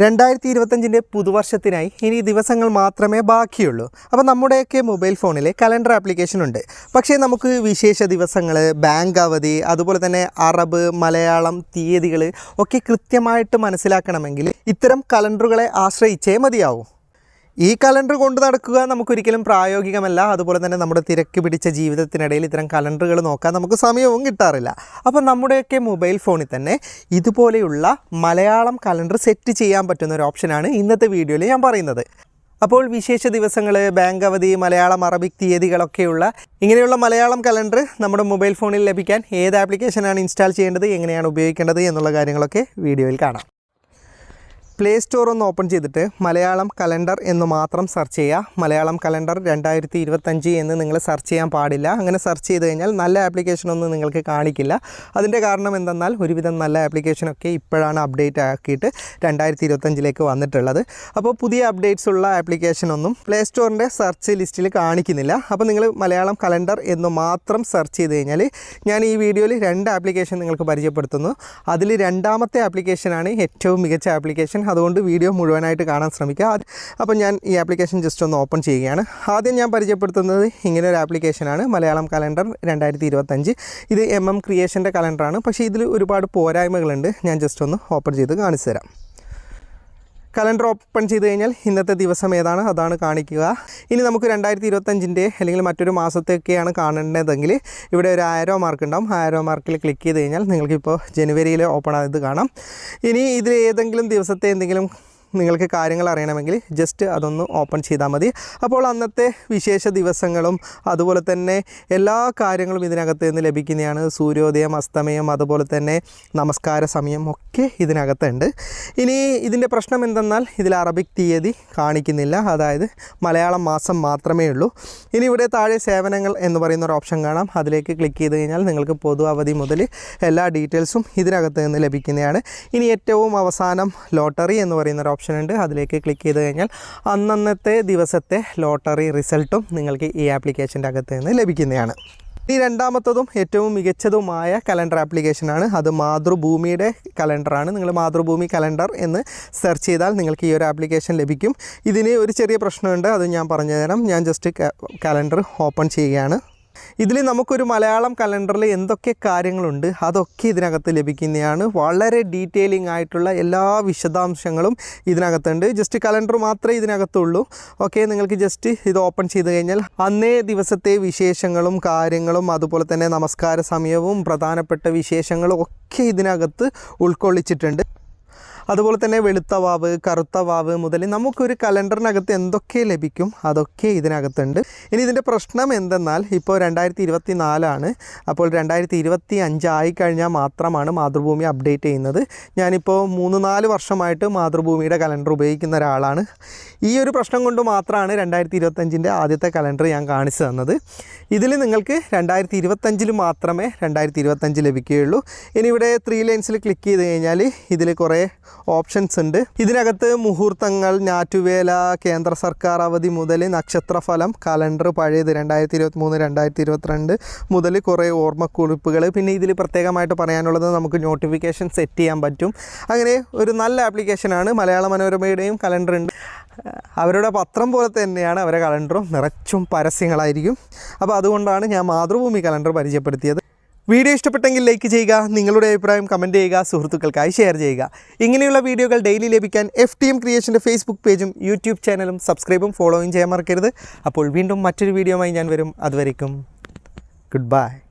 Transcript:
രണ്ടായിരത്തി ഇരുപത്തഞ്ചിന്റെ പുതുവർഷത്തിനായി ഇനി ദിവസങ്ങൾ മാത്രമേ ബാക്കിയുള്ളൂ. അപ്പോൾ നമ്മുടെയൊക്കെ മൊബൈൽ ഫോണിൽ കലണ്ടർ ആപ്ലിക്കേഷൻ ഉണ്ട്. പക്ഷേ നമുക്ക് വിശേഷ ദിവസങ്ങൾ ബാങ്ക് അവധി അതുപോലെ തന്നെ അറബ് മലയാളം തീയതികൾ ഒക്കെ കൃത്യമായിട്ട് മനസ്സിലാക്കണമെങ്കിൽ ഇത്തരം കലണ്ടറുകളെ ആശ്രയിച്ചേ മതിയാവൂ. ഈ കലണ്ടർ കൊണ്ട് നടക്കുക നമുക്കൊരിക്കലും പ്രായോഗികമല്ല. അതുപോലെ തന്നെ നമ്മുടെ തിരക്ക് പിടിച്ച ജീവിതത്തിനിടയിൽ ഇത്തരം കലണ്ടറുകൾ നോക്കാൻ നമുക്ക് സമയവും കിട്ടാറില്ല. അപ്പോൾ നമ്മുടെയൊക്കെ മൊബൈൽ ഫോണിൽ തന്നെ ഇതുപോലെയുള്ള മലയാളം കലണ്ടർ സെറ്റ് ചെയ്യാൻ പറ്റുന്ന ഒരു ഓപ്ഷനാണ് ഇന്നത്തെ വീഡിയോയിൽ ഞാൻ പറയുന്നത്. അപ്പോൾ വിശേഷ ദിവസങ്ങൾ ബാങ്ക് അവധി മലയാളം അറബിക് തീയതികളൊക്കെയുള്ള ഇങ്ങനെയുള്ള മലയാളം കലണ്ടർ നമ്മുടെ മൊബൈൽ ഫോണിൽ ലഭിക്കാൻ ഏത് ആപ്ലിക്കേഷനാണ് ഇൻസ്റ്റാൾ ചെയ്യേണ്ടത് എങ്ങനെയാണ് ഉപയോഗിക്കേണ്ടത് എന്നുള്ള കാര്യങ്ങളൊക്കെ വീഡിയോയിൽ കാണാം. പ്ലേ സ്റ്റോർ ഒന്ന് ഓപ്പൺ ചെയ്തിട്ട് മലയാളം കലണ്ടർ എന്ന് മാത്രം സെർച്ച് ചെയ്യുക. മലയാളം കലണ്ടർ രണ്ടായിരത്തി ഇരുപത്തഞ്ച് എന്ന് നിങ്ങൾ സെർച്ച് ചെയ്യാൻ പാടില്ല. അങ്ങനെ സെർച്ച് ചെയ്ത് കഴിഞ്ഞാൽ നല്ല ആപ്ലിക്കേഷനൊന്നും നിങ്ങൾക്ക് കാണിക്കില്ല. അതിന്റെ കാരണം എന്തെന്നാൽ ഒരുവിധം നല്ല ആപ്ലിക്കേഷനൊക്കെ ഇപ്പോഴാണ് അപ്ഡേറ്റ് ആക്കിയിട്ട് രണ്ടായിരത്തി ഇരുപത്തഞ്ചിലേക്ക് വന്നിട്ടുള്ളത്. അപ്പോൾ പുതിയ അപ്ഡേറ്റ്സ് ഉള്ള ആപ്ലിക്കേഷനൊന്നും പ്ലേ സ്റ്റോറിന്റെ സെർച്ച് ലിസ്റ്റിൽ കാണിക്കുന്നില്ല. അപ്പോൾ നിങ്ങൾ മലയാളം കലണ്ടർ എന്ന് മാത്രം സെർച്ച് ചെയ്ത് കഴിഞ്ഞാൽ ഞാൻ ഈ വീഡിയോയിൽ രണ്ട് ആപ്ലിക്കേഷൻ നിങ്ങൾക്ക് പരിചയപ്പെടുത്തുന്നു. അതിൽ രണ്ടാമത്തെ ആപ്ലിക്കേഷനാണ് ഏറ്റവും മികച്ച ആപ്ലിക്കേഷൻ അതുകൊണ്ട് വീഡിയോ മുഴുവനായിട്ട് കാണാൻ ശ്രമിക്കുക. അപ്പം അപ്പോൾ ഞാൻ ഈ ആപ്ലിക്കേഷൻ ജസ്റ്റ് ഒന്ന് ഓപ്പൺ ചെയ്യുകയാണ്. ആദ്യം ഞാൻ പരിചയപ്പെടുത്തുന്നത് ഇങ്ങനെ ഒരു ആപ്ലിക്കേഷനാണ് മലയാളം കലണ്ടർ രണ്ടായിരത്തി ഇരുപത്തഞ്ച് ഇത് എം എം ക്രിയേഷന്റെ കലണ്ടറാണ് പക്ഷേ ഇതിൽ ഒരുപാട് പോരായ്മകളുണ്ട്. ഞാൻ ജസ്റ്റ് ഒന്ന് ഓപ്പൺ ചെയ്ത് കാണിച്ചു തരാം കലണ്ടർ ഓപ്പൺ ചെയ്ത് കഴിഞ്ഞാൽ ഇന്നത്തെ ദിവസം ഏതാണ്? അതാണ് കാണിക്കുക. ഇനി നമുക്ക് രണ്ടായിരത്തി ഇരുപത്തഞ്ചിന്റെ അല്ലെങ്കിൽ മറ്റൊരു മാസത്തെയൊക്കെയാണ് കാണേണ്ടതെങ്കിൽ ഇവിടെ ഒരു ആരോ മാർക്ക് ഉണ്ടാവും. ആരോ മാർക്കിൽ ക്ലിക്ക് ചെയ്ത് കഴിഞ്ഞാൽ നിങ്ങൾക്കിപ്പോൾ ജനുവരിയിൽ ഓപ്പൺ ആയത് കാണാം. ഇനി ഇതിൽ ഏതെങ്കിലും ദിവസത്തെ എന്തെങ്കിലും നിങ്ങൾക്ക് കാര്യങ്ങൾ അറിയണമെങ്കിൽ ജസ്റ്റ് അതൊന്ന് ഓപ്പൺ ചെയ്താൽ മതി. അപ്പോൾ അന്നത്തെ വിശേഷ ദിവസങ്ങളും അതുപോലെ തന്നെ എല്ലാ കാര്യങ്ങളും ഇതിനകത്ത് നിന്ന് ലഭിക്കുന്നതാണ്. സൂര്യോദയം അസ്തമയം അതുപോലെ തന്നെ നമസ്കാര സമയം ഒക്കെ ഇതിനകത്തുണ്ട്. ഇനി ഇതിന്റെ പ്രശ്നം എന്തെന്നാൽ ഇതിൽ അറബിക് തീയതി കാണിക്കുന്നില്ല. അതായത് മലയാളം മാസം മാത്രമേ ഉള്ളൂ. ഇനി ഇവിടെ താഴെ സേവനങ്ങൾ എന്ന് പറയുന്ന ഒരു ഓപ്ഷൻ കാണാം. അതിലേക്ക് ക്ലിക്ക് ചെയ്ത് കഴിഞ്ഞാൽ നിങ്ങൾക്ക് പൊതു അവധി മുതൽ എല്ലാ ഡീറ്റെയിൽസും ഇതിനകത്ത് നിന്ന് ലഭിക്കുന്നതാണ്. ഇനി ഏറ്റവും അവസാനം ലോട്ടറി എന്ന് പറയുന്ന ഒരു ഓപ്ഷൻ ഉണ്ട് അതിലേക്ക് ക്ലിക്ക് ചെയ്ത് കഴിഞ്ഞാൽ അന്നന്നത്തെ ദിവസത്തെ ലോട്ടറി റിസൾട്ടും നിങ്ങൾക്ക് ഈ ആപ്ലിക്കേഷന്റെ അകത്ത് നിന്ന് ലഭിക്കുന്നതാണ്. ഈ രണ്ടാമത്തതും ഏറ്റവും മികച്ചതുമായ കലണ്ടർ ആപ്ലിക്കേഷനാണ്. അത് മാതൃഭൂമിയുടെ കലണ്ടറാണ്. നിങ്ങൾ മാതൃഭൂമി കലണ്ടർ എന്ന് സെർച്ച് ചെയ്താൽ നിങ്ങൾക്ക് ഈ ഒരു ആപ്ലിക്കേഷൻ ലഭിക്കും. ഇതിന് ഒരു ചെറിയ പ്രശ്നമുണ്ട്. അത് ഞാൻ പറഞ്ഞുതരാം. ഞാൻ ജസ്റ്റ് കലണ്ടർ ഓപ്പൺ ചെയ്യുകയാണ്. ഇതിൽ നമുക്കൊരു മലയാളം കലണ്ടറിൽ എന്തൊക്കെ കാര്യങ്ങളുണ്ട് അതൊക്കെ ഇതിനകത്ത് ലഭിക്കുന്നതാണ്. വളരെ ഡീറ്റെയിലിംഗ് ആയിട്ടുള്ള എല്ലാ വിശദാംശങ്ങളും ഇതിനകത്തുണ്ട്. ജസ്റ്റ് കലണ്ടർ മാത്രമേ ഇതിനകത്തുള്ളൂ. ഓക്കെ നിങ്ങൾക്ക് ജസ്റ്റ് ഇത് ഓപ്പൺ ചെയ്ത് കഴിഞ്ഞാൽ അന്നേ ദിവസത്തെ വിശേഷങ്ങളും കാര്യങ്ങളും അതുപോലെ തന്നെ നമസ്കാര സമയവും പ്രധാനപ്പെട്ട വിശേഷങ്ങളും ഒക്കെ ഇതിനകത്ത് ഉൾക്കൊള്ളിച്ചിട്ടുണ്ട്. അതുപോലെ തന്നെ വെളുത്ത വാവ് കറുത്ത വാവ് മുതൽ നമുക്കൊരു കലണ്ടറിനകത്ത് എന്തൊക്കെ ലഭിക്കും അതൊക്കെ ഇതിനകത്തുണ്ട്. ഇനി ഇതിന്റെ പ്രശ്നം എന്തെന്നാൽ ഇപ്പോൾ രണ്ടായിരത്തി ഇരുപത്തി നാലാണ് അപ്പോൾ രണ്ടായിരത്തി ഇരുപത്തി അഞ്ചായി കഴിഞ്ഞാൽ മാത്രമാണ് മാതൃഭൂമി അപ്ഡേറ്റ് ചെയ്യുന്നത്. ഞാനിപ്പോൾ മൂന്ന് നാല് വർഷമായിട്ട് മാതൃഭൂമിയുടെ കലണ്ടർ ഉപയോഗിക്കുന്ന ഒരാളാണ്. ഈ ഒരു പ്രശ്നം കൊണ്ട് മാത്രമാണ് രണ്ടായിരത്തി ഇരുപത്തഞ്ചിന്റെ ആദ്യത്തെ കലണ്ടർ ഞാൻ കാണിച്ചു തന്നത്. ഇതിൽ നിങ്ങൾക്ക് രണ്ടായിരത്തി ഇരുപത്തഞ്ചിൽ മാത്രമേ രണ്ടായിരത്തി ഇരുപത്തഞ്ച് ലഭിക്കുകയുള്ളൂ. ഇനി ഇവിടെ ത്രീ ലൈൻസിൽ ക്ലിക്ക് ചെയ്ത് കഴിഞ്ഞാൽ ഇതിൽ കുറേ ഓപ്ഷൻസ് ഉണ്ട്. ഇതിനകത്ത് മുഹൂർത്തങ്ങൾ ഞാറ്റുവേല കേന്ദ്ര സർക്കാർ അവധി മുതൽ നക്ഷത്രഫലം കലണ്ടർ പഴയത് രണ്ടായിരത്തി ഇരുപത്തി മൂന്ന് രണ്ടായിരത്തി ഇരുപത്തിരണ്ട് മുതൽ കുറേ ഓർമ്മക്കുറിപ്പുകൾ. പിന്നെ ഇതിൽ പ്രത്യേകമായിട്ട് പറയാനുള്ളത് നമുക്ക് നോട്ടിഫിക്കേഷൻ സെറ്റ് ചെയ്യാൻ പറ്റും. അങ്ങനെ ഒരു നല്ല ആപ്ലിക്കേഷനാണ് മലയാള മനോരമയുടെയും കലണ്ടർ ഉണ്ട്. അവരുടെ പത്രം പോലെ തന്നെയാണ് അവരുടെ കലണ്ടറും നിറച്ചും പരസ്യങ്ങളായിരിക്കും. അപ്പോൾ അതുകൊണ്ടാണ് ഞാൻ മാതൃഭൂമി കലണ്ടർ പരിചയപ്പെടുത്തിയത്. വീഡിയോ ഇഷ്ടപ്പെട്ടെങ്കിൽ ലൈക്ക് ചെയ്യുക നിങ്ങളുടെ അഭിപ്രായം കമന്റ് ചെയ്യുക സുഹൃത്തുക്കൾക്കായി ഷെയർ ചെയ്യുക. ഇങ്ങനെയുള്ള വീഡിയോകൾ ഡെയിലി ലഭിക്കാൻ എഫ് ടി എം ക്രിയേഷന്റെ ഫേസ്ബുക്ക് പേജും യൂട്യൂബ് ചാനലും സബ്സ്ക്രൈബും ഫോളോയും ചെയ്യാൻ മറക്കരുത്. അപ്പോൾ വീണ്ടും മറ്റൊരു വീഡിയോയുമായി ഞാൻ വരും. അതുവരേക്കും ഗുഡ് ബൈ